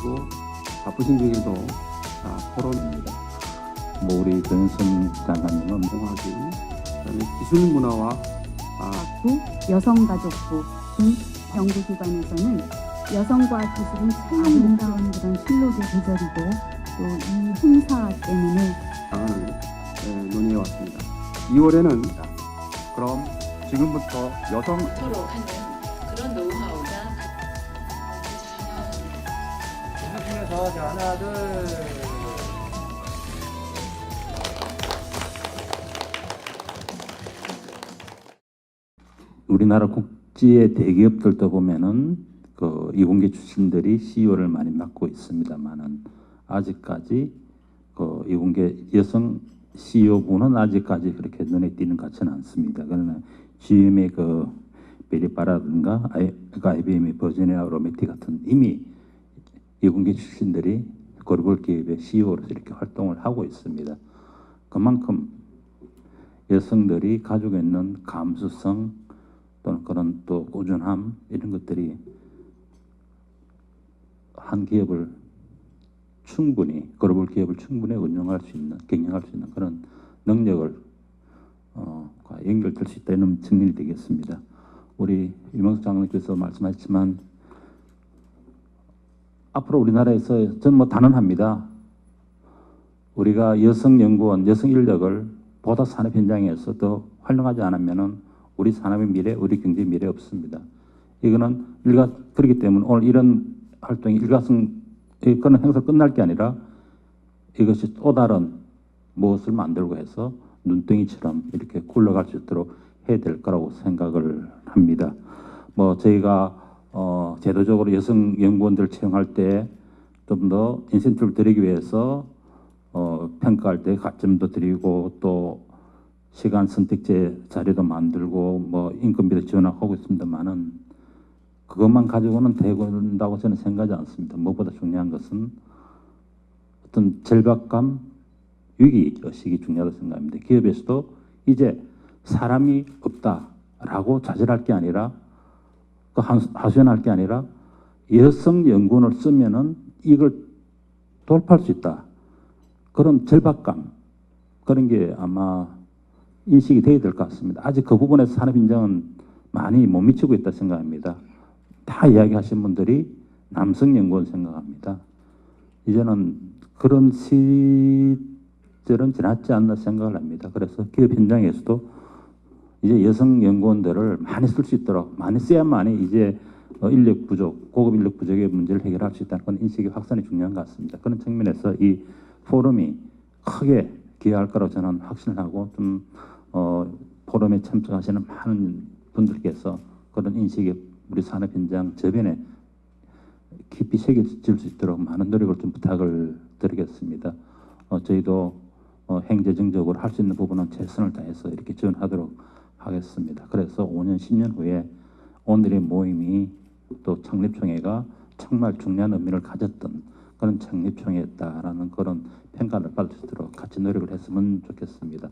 그리고 바쁘신 중에도 자, 포럼입니다. 뭐 우리 변선 장관님은 공학이 그다음에 기술 문화와 아, 부, 여성가족부 등 연구기관에서는 여성과 기술은 아름다운 그런 실록의 계절이고 또 이 행사 때문에 방안을 에, 논의해 왔습니다. 2월에는 그럼 지금부터 여성 서로 하는 자 하나 둘 우리나라 국지의 대기업들도 보면은 그 이공계 출신들이 CEO를 많이 맡고 있습니다만은 아직까지 그 이공계 여성 CEO분은 아직까지 그렇게 눈에 띄는 것 같지는 않습니다. 그러나 GM의 그 베리바라든가 IBM의 버지니아 로메티 같은 이미 이공계 출신들이 글로벌 기업의 CEO로서 이렇게 활동을 하고 있습니다. 그만큼 여성들이 가지고 있는 감수성 또는 그런 또 꾸준함 이런 것들이 한 기업을 충분히 글로벌 기업을 충분히 운영할 수 있는 경영할 수 있는 그런 능력을 어, 과 연결될 수 있다는 증명이 되겠습니다. 우리 유명수 장관님께서 말씀하셨지만 앞으로 우리나라에서 저는 뭐 단언합니다. 우리가 여성 연구원, 여성 인력을 보다 산업 현장에서 더 활용하지 않으면은 우리 산업의 미래, 우리 경제 미래 없습니다. 이거는 일가 그렇기 때문에 오늘 이런 활동이 일가성 그런 행사 끝날 게 아니라 이것이 또 다른 무엇을 만들고 해서 눈덩이처럼 이렇게 굴러갈 수 있도록 해야 될 거라고 생각을 합니다. 뭐 저희가 어 제도적으로 여성 연구원들 채용할 때 좀 더 인센티브를 드리기 위해서 어 평가할 때 가점도 드리고 또 시간 선택제 자료도 만들고 뭐 인건비도 지원하고 있습니다만은 그것만 가지고는 되는다고 저는 생각하지 않습니다. 무엇보다 중요한 것은 어떤 절박감, 위기 의식이 중요하다고 생각합니다. 기업에서도 이제 사람이 없다라고 좌절할 게 아니라 그 한- 하소연할 게 아니라 여성 연구원을 쓰면은 이걸 돌파할 수 있다. 그런 절박감 그런 게 아마 인식이 돼야 될 것 같습니다. 아직 그 부분에서 산업 인정은 많이 못 미치고 있다 생각합니다. 다 이야기하신 분들이 남성 연구원 생각합니다. 이제는 그런 시절은 지났지 않나 생각을 합니다. 그래서 기업 현장에서도 이제 여성 연구원들을 많이 쓸 수 있도록 많이 써야만이 이제 어, 인력 부족, 고급 인력 부족의 문제를 해결할 수 있다는 그런 인식의 확산이 중요한 것 같습니다. 그런 측면에서 이 포럼이 크게 기여할 거라고 저는 확신을 하고 좀 어, 포럼에 참석하시는 많은 분들께서 그런 인식이 우리 산업 현장 저변에 깊이 새겨질 수 있도록 많은 노력을 좀 부탁을 드리겠습니다. 어, 저희도 어, 행재정적으로 할 수 있는 부분은 최선을 다해서 이렇게 지원하도록 하겠습니다. 그래서 5년, 10년 후에 오늘의 모임이 또 창립총회가 정말 중요한 의미를 가졌던 그런 창립총회였다라는 그런 평가를 받을 수 있도록 같이 노력을 했으면 좋겠습니다.